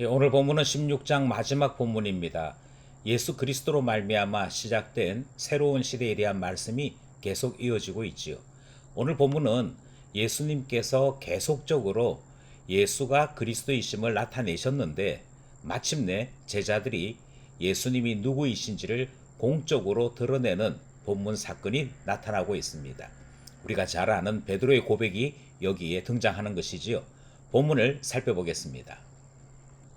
예, 오늘 본문은 16장 마지막 본문입니다. 예수 그리스도로 말미암아 시작된 새로운 시대에 대한 말씀이 계속 이어지고 있지요. 오늘 본문은 예수님께서 계속적으로 예수가 그리스도이심을 나타내셨는데 마침내 제자들이 예수님이 누구이신지를 공적으로 드러내는 본문 사건이 나타나고 있습니다. 우리가 잘 아는 베드로의 고백이 여기에 등장하는 것이지요. 본문을 살펴보겠습니다.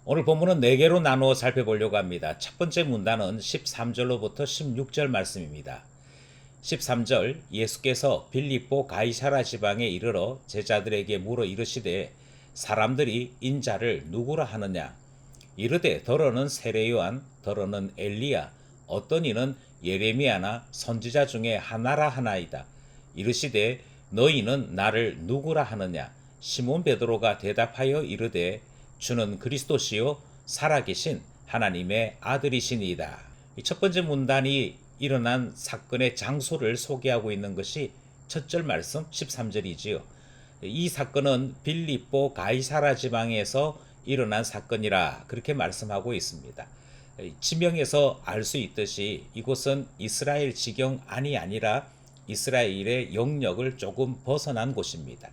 오늘 본문은 네 개로 나누어 살펴보려고 합니다. 첫 번째 문단은 13절로부터 16절 말씀입니다. 13절 예수께서 빌립보 가이사라 지방에 이르러 제자들에게 물어 이르시되 사람들이 인자를 누구라 하느냐 이르되 더러는 세례요한 더러는 엘리야 어떤 이는 예레미야나 선지자 중에 하나라 하나이다 이르시되 너희는 나를 누구라 하느냐 시몬 베드로가 대답하여 이르되 주는 그리스도시요 살아계신 하나님의 아들이시니이다. 이첫 번째 문단이 일어난 사건의 장소를 소개하고 있는 것이 첫절 말씀 13절이지요. 이 사건은 빌립보 가이사라 지방에서 일어난 사건이라 그렇게 말씀하고 있습니다. 지명에서 알 수 있듯이 이곳은 이스라엘 지경 안이 아니라 이스라엘의 영역을 조금 벗어난 곳입니다.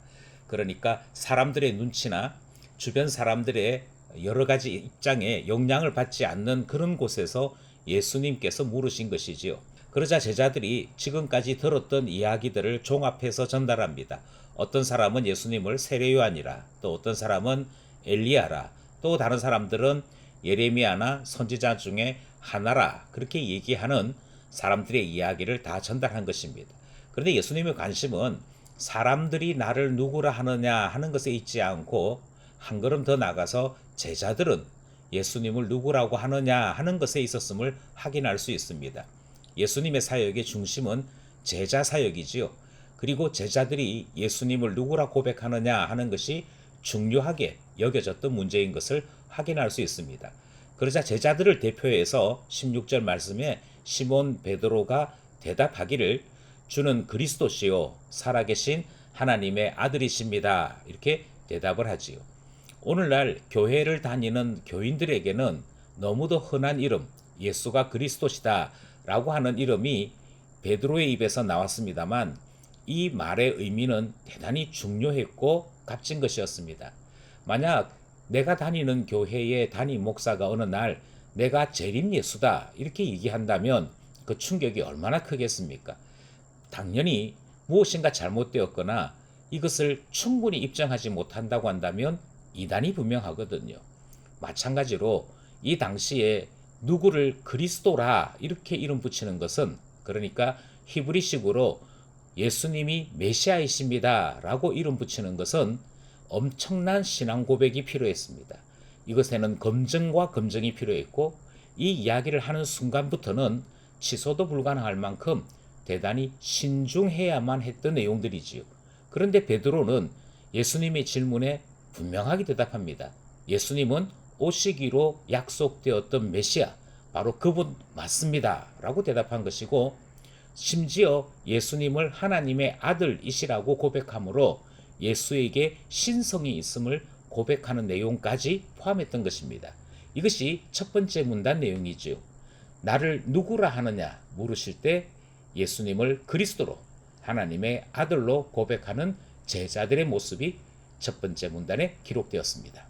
그러니까 사람들의 눈치나 주변 사람들의 여러 가지 입장에 영향을 받지 않는 그런 곳에서 예수님께서 물으신 것이지요. 그러자 제자들이 지금까지 들었던 이야기들을 종합해서 전달합니다. 어떤 사람은 예수님을 세례요한이라, 또 어떤 사람은 엘리야라, 또 다른 사람들은 예레미야나 선지자 중에 하나라 그렇게 얘기하는 사람들의 이야기를 다 전달한 것입니다. 그런데 예수님의 관심은 사람들이 나를 누구라 하느냐 하는 것에 있지 않고 한 걸음 더 나가서 제자들은 예수님을 누구라고 하느냐 하는 것에 있었음을 확인할 수 있습니다. 예수님의 사역의 중심은 제자 사역이지요. 그리고 제자들이 예수님을 누구라 고백하느냐 하는 것이 중요하게 여겨졌던 문제인 것을 확인할 수 있습니다. 그러자 제자들을 대표해서 16절 말씀에 시몬 베드로가 대답하기를 주는 그리스도시요 살아계신 하나님의 아들이십니다. 이렇게 대답을 하지요. 오늘날 교회를 다니는 교인들에게는 너무도 흔한 이름 예수가 그리스도시다 라고 하는 이름이 베드로의 입에서 나왔습니다만 이 말의 의미는 대단히 중요했고 값진 것이었습니다. 만약 내가 다니는 교회의 담임 목사가 어느 날 내가 재림 예수다 이렇게 얘기한다면 그 충격이 얼마나 크겠습니까? 당연히 무엇인가 잘못되었거나 이것을 충분히 입증하지 못한다고 한다면 이단이 분명하거든요. 마찬가지로 이 당시에 누구를 그리스도라 이렇게 이름 붙이는 것은 그러니까 히브리식으로 예수님이 메시아이십니다 라고 이름 붙이는 것은 엄청난 신앙 고백이 필요했습니다. 이것에는 검증과 검증이 필요했고 이 이야기를 하는 순간부터는 취소도 불가능할 만큼 대단히 신중해야만 했던 내용들이지요. 그런데 베드로는 예수님의 질문에 분명하게 대답합니다. 예수님은 오시기로 약속되었던 메시아, 바로 그분 맞습니다. 라고 대답한 것이고, 심지어 예수님을 하나님의 아들이시라고 고백하므로 예수에게 신성이 있음을 고백하는 내용까지 포함했던 것입니다. 이것이 첫 번째 문단 내용이지요. 나를 누구라 하느냐 물으실 때 예수님을 그리스도로 하나님의 아들로 고백하는 제자들의 모습이 첫 번째 문단에 기록되었습니다.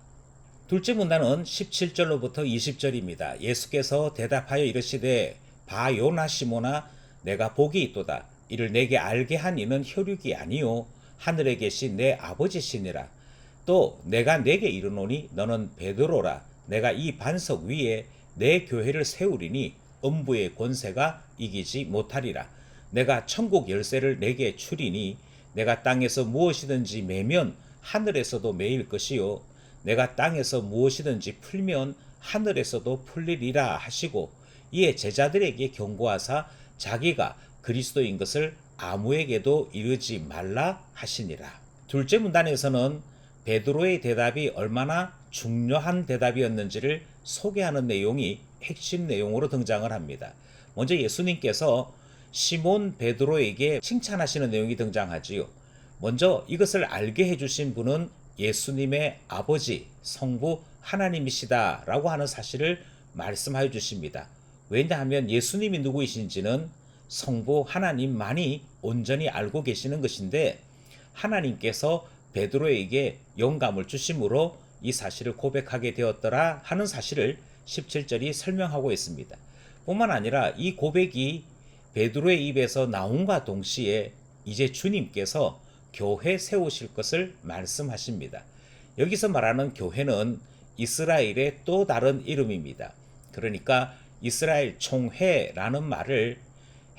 둘째 문단은 17절로부터 20절입니다. 예수께서 대답하여 이르시되 바 요나 시모나 내가 복이 있도다. 이를 내게 알게 한 이는 혈육이 아니요 하늘에 계신 내 아버지시니라. 또 내가 내게 이르노니 너는 베드로라. 내가 이 반석 위에 내 교회를 세우리니 음부의 권세가 이기지 못하리라. 내가 천국 열쇠를 내게 주리니 내가 땅에서 무엇이든지 매면 하늘에서도 매일 것이요 내가 땅에서 무엇이든지 풀면 하늘에서도 풀리리라 하시고 이에 제자들에게 경고하사 자기가 그리스도인 것을 아무에게도 이르지 말라 하시니라. 둘째 문단에서는 베드로의 대답이 얼마나 중요한 대답이었는지를 소개하는 내용이 핵심 내용으로 등장을 합니다. 먼저 예수님께서 시몬 베드로에게 칭찬하시는 내용이 등장하지요. 먼저 이것을 알게 해주신 분은 예수님의 아버지, 성부 하나님이시다 라고 하는 사실을 말씀하여 주십니다. 왜냐하면 예수님이 누구이신지는 성부 하나님만이 온전히 알고 계시는 것인데 하나님께서 베드로에게 영감을 주심으로 이 사실을 고백하게 되었더라 하는 사실을 17절이 설명하고 있습니다. 뿐만 아니라 이 고백이 베드로의 입에서 나온과 동시에 이제 주님께서 교회 세우실 것을 말씀하십니다. 여기서 말하는 교회는 이스라엘의 또 다른 이름입니다. 그러니까 이스라엘 총회라는 말을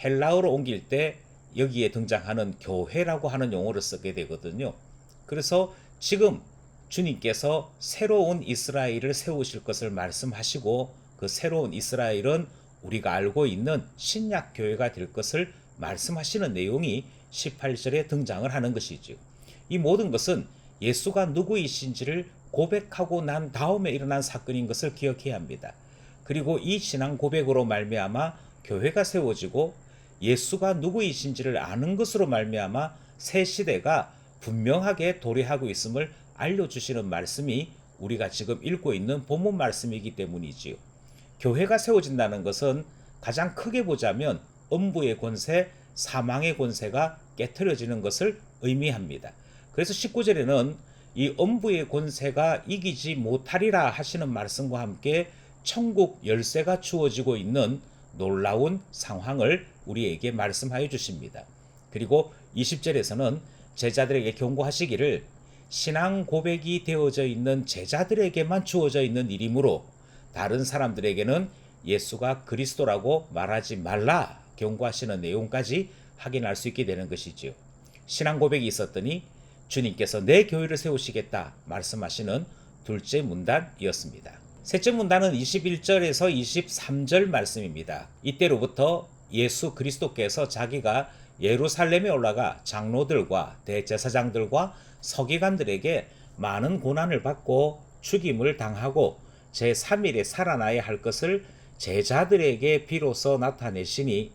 헬라어로 옮길 때 여기에 등장하는 교회라고 하는 용어를 쓰게 되거든요. 그래서 지금 주님께서 새로운 이스라엘을 세우실 것을 말씀하시고 그 새로운 이스라엘은 우리가 알고 있는 신약 교회가 될 것을 말씀하시는 내용이 18절에 등장을 하는 것이지요. 이 모든 것은 예수가 누구이신지를 고백하고 난 다음에 일어난 사건인 것을 기억해야 합니다. 그리고 이 신앙 고백으로 말미암아 교회가 세워지고 예수가 누구이신지를 아는 것으로 말미암아 새 시대가 분명하게 도래하고 있음을 알려주시는 말씀이 우리가 지금 읽고 있는 본문 말씀이기 때문이지요. 교회가 세워진다는 것은 가장 크게 보자면 음부의 권세, 사망의 권세가 깨뜨려지는 것을 의미합니다. 그래서 19절에는 이 음부의 권세가 이기지 못하리라 하시는 말씀과 함께 천국 열쇠가 주어지고 있는 놀라운 상황을 우리에게 말씀하여 주십니다. 그리고 20절에서는 제자들에게 경고하시기를 신앙 고백이 되어져 있는 제자들에게만 주어져 있는 일이므로 다른 사람들에게는 예수가 그리스도라고 말하지 말라 경고하시는 내용까지 확인할 수 있게 되는 것이지요. 신앙 고백이 있었더니 주님께서 내 교회를 세우시겠다 말씀하시는 둘째 문단이었습니다. 셋째 문단은 21절에서 23절 말씀입니다. 이때로부터 예수 그리스도께서 자기가 예루살렘에 올라가 장로들과 대제사장들과 서기관들에게 많은 고난을 받고 죽임을 당하고 제3일에 살아나야 할 것을 제자들에게 비로소 나타내시니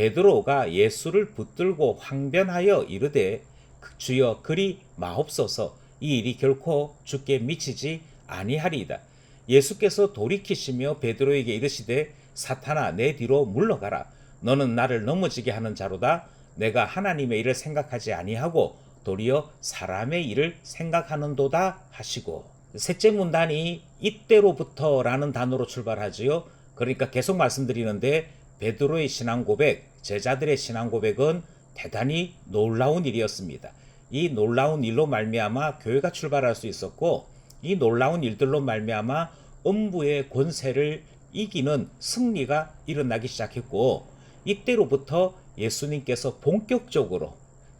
베드로가 예수를 붙들고 황변하여 이르되 주여 그리 마옵소서 이 일이 결코 죽게 미치지 아니하리이다. 예수께서 돌이키시며 베드로에게 이르시되 사탄아 내 뒤로 물러가라 너는 나를 넘어지게 하는 자로다 내가 하나님의 일을 생각하지 아니하고 도리어 사람의 일을 생각하는도다 하시고 셋째 문단이 이때로부터라는 단어로 출발하지요. 그러니까 계속 말씀드리는데 베드로의 신앙 고백, 제자들의 신앙 고백은 대단히 놀라운 일이었습니다. 이 놀라운 일로 말미암아 교회가 출발할 수 있었고 이 놀라운 일들로 말미암아 음부의 권세를 이기는 승리가 일어나기 시작했고 이때로부터 예수님께서 본격적으로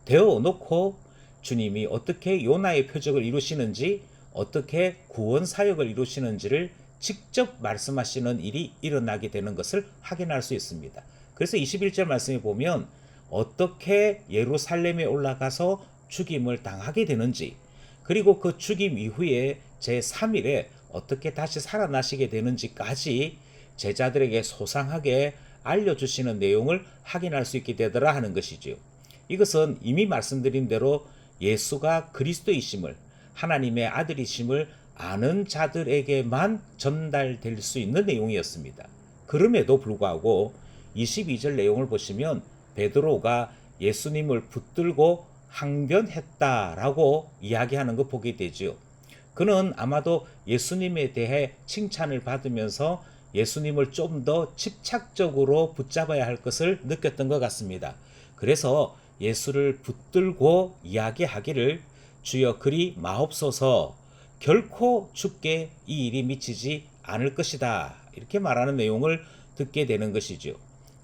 되어 놓고 주님이 어떻게 요나의 표적을 이루시는지 어떻게 구원 사역을 이루시는지를 직접 말씀하시는 일이 일어나게 되는 것을 확인할 수 있습니다. 그래서 21절 말씀에 보면 어떻게 예루살렘에 올라가서 죽임을 당하게 되는지 그리고 그 죽임 이후에 제3일에 어떻게 다시 살아나시게 되는지까지 제자들에게 소상하게 알려주시는 내용을 확인할 수 있게 되더라 하는 것이지요. 이것은 이미 말씀드린 대로 예수가 그리스도이심을 하나님의 아들이심을 아는 자들에게만 전달될 수 있는 내용이었습니다. 그럼에도 불구하고 22절 내용을 보시면 베드로가 예수님을 붙들고 항변했다라고 이야기하는 거 보게 되지요. 그는 아마도 예수님에 대해 칭찬을 받으면서 예수님을 좀 더 집착적으로 붙잡아야 할 것을 느꼈던 것 같습니다. 그래서 예수를 붙들고 이야기하기를 주여 그리 마옵소서 결코 죽게 이 일이 미치지 않을 것이다. 이렇게 말하는 내용을 듣게 되는 것이죠.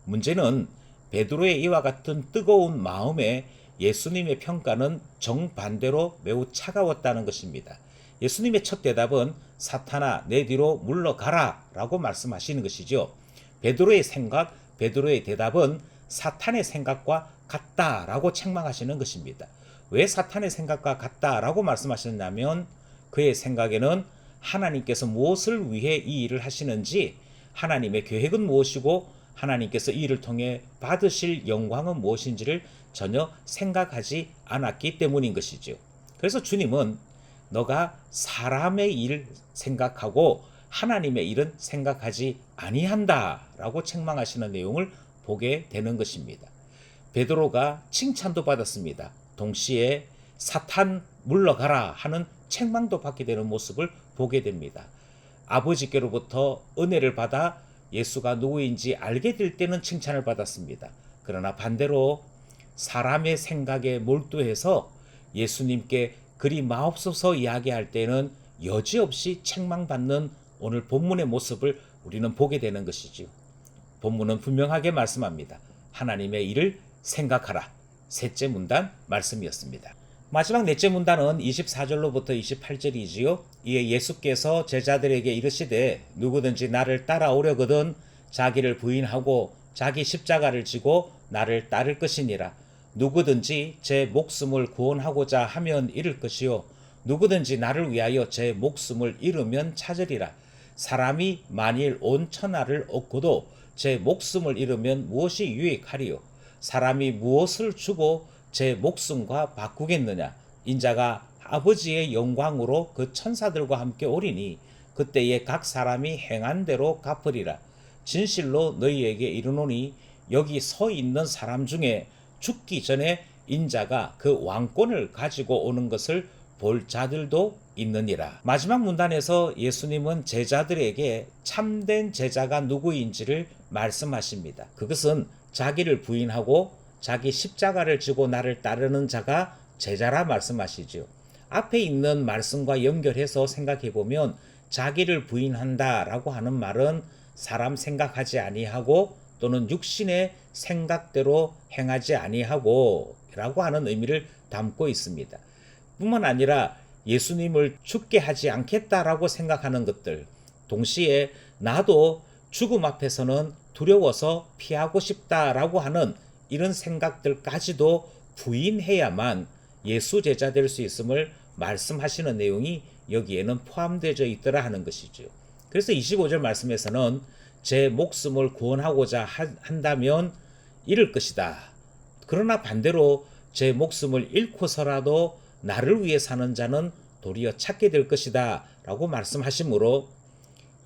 문제는 베드로의 이와 같은 뜨거운 마음에 예수님의 평가는 정반대로 매우 차가웠다는 것입니다. 예수님의 첫 대답은 사탄아 내 뒤로 물러가라 라고 말씀하시는 것이죠. 베드로의 생각, 베드로의 대답은 사탄의 생각과 같다라고 책망하시는 것입니다. 왜 사탄의 생각과 같다라고 말씀하셨냐면 그의 생각에는 하나님께서 무엇을 위해 이 일을 하시는지 하나님의 계획은 무엇이고 하나님께서 이 일을 통해 받으실 영광은 무엇인지를 전혀 생각하지 않았기 때문인 것이지요. 그래서 주님은 너가 사람의 일 생각하고 하나님의 일은 생각하지 아니한다라고 책망하시는 내용을 보게 되는 것입니다. 베드로가 칭찬도 받았습니다. 동시에 사탄 물러가라 하는 책망도 받게 되는 모습을 보게 됩니다. 아버지께로부터 은혜를 받아 예수가 누구인지 알게 될 때는 칭찬을 받았습니다. 그러나 반대로 사람의 생각에 몰두해서 예수님께 그리 마옵소서 이야기할 때는 여지없이 책망받는 오늘 본문의 모습을 우리는 보게 되는 것이지요. 본문은 분명하게 말씀합니다. 하나님의 일을 생각하라. 셋째 문단 말씀이었습니다. 마지막 넷째 문단은 24절로부터 28절이지요. 이에 예수께서 제자들에게 이르시되 누구든지 나를 따라오려거든 자기를 부인하고 자기 십자가를 지고 나를 따를 것이니라. 누구든지 제 목숨을 구원하고자 하면 잃을 것이요 누구든지 나를 위하여 제 목숨을 잃으면 찾으리라. 사람이 만일 온 천하를 얻고도 제 목숨을 잃으면 무엇이 유익하리요? 사람이 무엇을 주고 제 목숨과 바꾸겠느냐? 인자가 아버지의 영광으로 그 천사들과 함께 오리니 그때에 각 사람이 행한 대로 갚으리라. 진실로 너희에게 이르노니 여기 서 있는 사람 중에 죽기 전에 인자가 그 왕권을 가지고 오는 것을 볼 자들도 있느니라. 마지막 문단에서 예수님은 제자들에게 참된 제자가 누구인지를 말씀하십니다. 그것은 자기를 부인하고 자기 십자가를 지고 나를 따르는 자가 제자라 말씀하시지요. 앞에 있는 말씀과 연결해서 생각해 보면 자기를 부인한다라고 하는 말은 사람 생각하지 아니하고 또는 육신의 생각대로 행하지 아니하고라고 하는 의미를 담고 있습니다. 뿐만 아니라 예수님을 죽게 하지 않겠다라고 생각하는 것들, 동시에 나도 죽음 앞에서는 두려워서 피하고 싶다라고 하는 이런 생각들까지도 부인해야만 예수 제자 될 수 있음을 말씀하시는 내용이 여기에는 포함되어 있더라 하는 것이죠. 그래서 25절 말씀에서는 제 목숨을 구원하고자 한다면 잃을 것이다. 그러나 반대로 제 목숨을 잃고서라도 나를 위해 사는 자는 도리어 찾게 될 것이다. 라고 말씀하시므로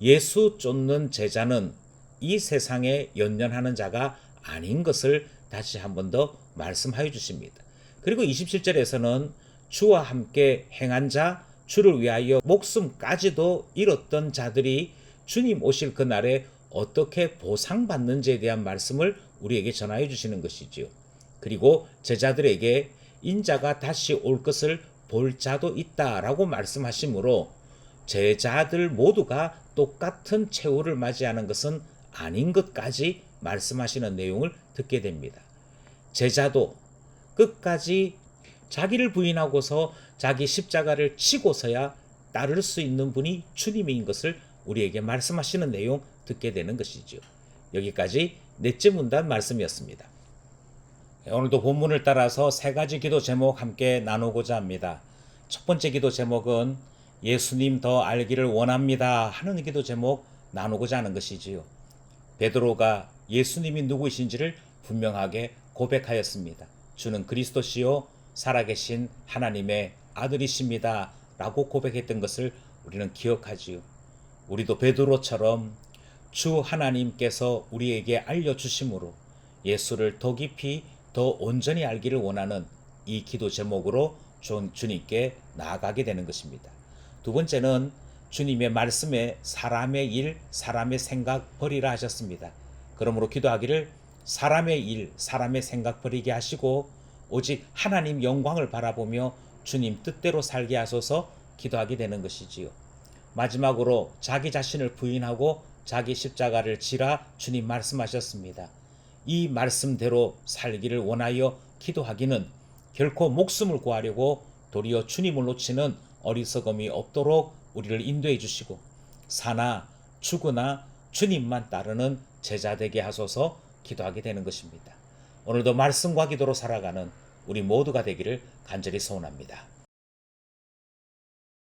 예수 쫓는 제자는 이 세상에 연연하는 자가 아닌 것을 다시 한 번 더 말씀하여 주십니다. 그리고 27절에서는 주와 함께 행한 자, 주를 위하여 목숨까지도 잃었던 자들이 주님 오실 그날에 어떻게 보상받는지에 대한 말씀을 우리에게 전하여 주시는 것이지요. 그리고 제자들에게 인자가 다시 올 것을 볼 자도 있다라고 말씀하시므로 제자들 모두가 똑같은 최후를 맞이하는 것은 아닌 것까지 말씀하시는 내용을 듣게 됩니다. 제자도 끝까지 자기를 부인하고서 자기 십자가를 치고서야 따를 수 있는 분이 주님인 것을 우리에게 말씀하시는 내용 듣게 되는 것이죠. 여기까지 넷째 문단 말씀이었습니다. 오늘도 본문을 따라서 세 가지 기도 제목 함께 나누고자 합니다. 첫 번째 기도 제목은 예수님 더 알기를 원합니다 하는 기도 제목 나누고자 하는 것이지요. 베드로가 예수님이 누구이신지를 분명하게 고백하였습니다. 주는 그리스도시요 살아계신 하나님의 아들이십니다. 라고 고백했던 것을 우리는 기억하지요. 우리도 베드로처럼 주 하나님께서 우리에게 알려주심으로 예수를 더 깊이 더 온전히 알기를 원하는 이 기도 제목으로 주님께 나아가게 되는 것입니다. 두 번째는 주님의 말씀에 사람의 일, 사람의 생각 버리라 하셨습니다. 그러므로 기도하기를 사람의 일, 사람의 생각 버리게 하시고 오직 하나님 영광을 바라보며 주님 뜻대로 살게 하소서 기도하게 되는 것이지요. 마지막으로 자기 자신을 부인하고 자기 십자가를 지라 주님 말씀하셨습니다. 이 말씀대로 살기를 원하여 기도하기는 결코 목숨을 구하려고 도리어 주님을 놓치는 어리석음이 없도록 우리를 인도해 주시고 사나 죽으나 주님만 따르는 제자 되게 하소서 기도하게 되는 것입니다. 오늘도 말씀과 기도로 살아가는 우리 모두가 되기를 간절히 소원합니다.